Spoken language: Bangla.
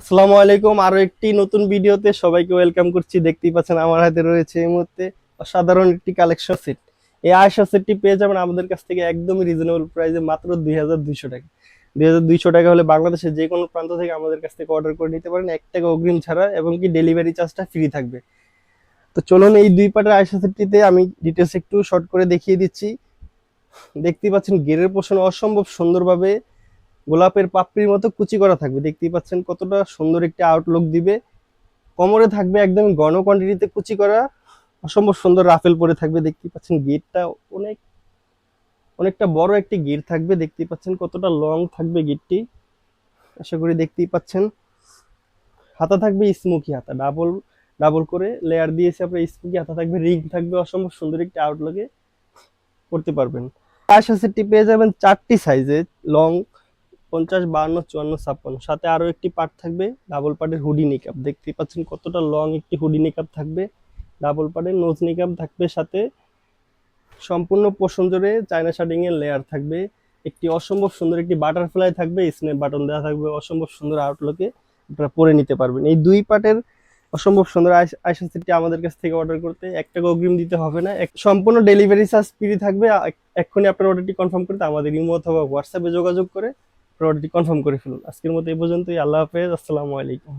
আসসালামু আলাইকুম, আরও একটি নতুন ভিডিওতে সবাইকে ওয়েলকাম করছি। দেখতেই পাচ্ছেন আমার হাতে রয়েছে এই মুহূর্তে অসাধারণ একটি কালেকশন সেট। এই আয়সা সেটটি পেয়ে যাবেন আমাদের কাছ থেকে একদমই রিজনেবল প্রাইসে মাত্র দুই হাজার দুইশো টাকা। দুই হাজার দুইশো টাকা হলে বাংলাদেশের যে কোনো প্রান্ত থেকে আমাদের কাছ থেকে অর্ডার করে নিতে পারেন। এক টাকা অগ্রিম ছাড়া এবং কি ডেলিভারি চার্জটা ফ্রি থাকবে। তো চলুন এই দুই পাটের আয়সা সেটটিতে আমি ডিটেলস একটু শর্ট করে দেখিয়ে দিচ্ছি। দেখতেই পাচ্ছেন, গেরের পোষণ অসম্ভব সুন্দরভাবে গোলাপের পাপড়ির মতো কুচি করা থাকবে। দেখতেই পাচ্ছেন কতটা সুন্দর একটি আউটলুক দিবে। কোমরে থাকবে একদম ঘন কোয়ান্টিটিতে কুচি করা। অসম্ভব সুন্দর রাফেল পরে থাকবে। দেখতেই পাচ্ছেন গেটটা অনেক, অনেকটা বড় একটি গিট থাকবে। দেখতেই পাচ্ছেন কতটা লং থাকবে গিটটি। আশা করি দেখতেই পাচ্ছেন। হাতা থাকবে স্মোকি হাতা। ডাবল ডাবল করে লেয়ার দিয়েছে আপনার স্মোকি। হাতা থাকবে রিং থাকবে। অসম্ভব সুন্দর একটি আউটলুকে করতে পারবেন। আশা সেটটি পেয়ে যাবেন চারটি সাইজে লং পঞ্চাশ, বাহান্ন, চুয়ান্ন, ছাপ্পান্ন। সাথে আরও একটি পার্ট থাকবে ডাবল পার্টের হুডি নিকাপ দেখতেই পাচ্ছেন কতটা লং একটি হুডি নিকাপ থাকবে। ডাবল পার্টের নোজ নিকাপ থাকবে, সাথে সম্পূর্ণ পোষণ জুড়ে চায়না শার্টিং এর লেয়ার থাকবে। একটি অসম্ভব সুন্দর একটি বাটারফ্লাই থাকবে স্নেপ বাটন দেওয়া থাকবে অসম্ভব সুন্দর আউটলুকে আপনারা পরে নিতে পারবেন। এই দুই পার্টের অসম্ভব সুন্দর আইসা সেটটি আমাদের কাছ থেকে অর্ডার করতে এক টাকা অগ্রিম দিতে হবে না। সম্পূর্ণ ডেলিভারি চার্জ ফ্রি থাকবে। এক- এক্ষুনি আপনার অর্ডারটি কনফার্ম করতে আমাদের ইমো অথবা হোয়াটসঅ্যাপে যোগাযোগ করে অর্ডারটি কনফার্ম করে ফেলুন। আজকের মতো এই পর্যন্তই। আল্লাহ হাফেজ। আসসালামু আলাইকুম।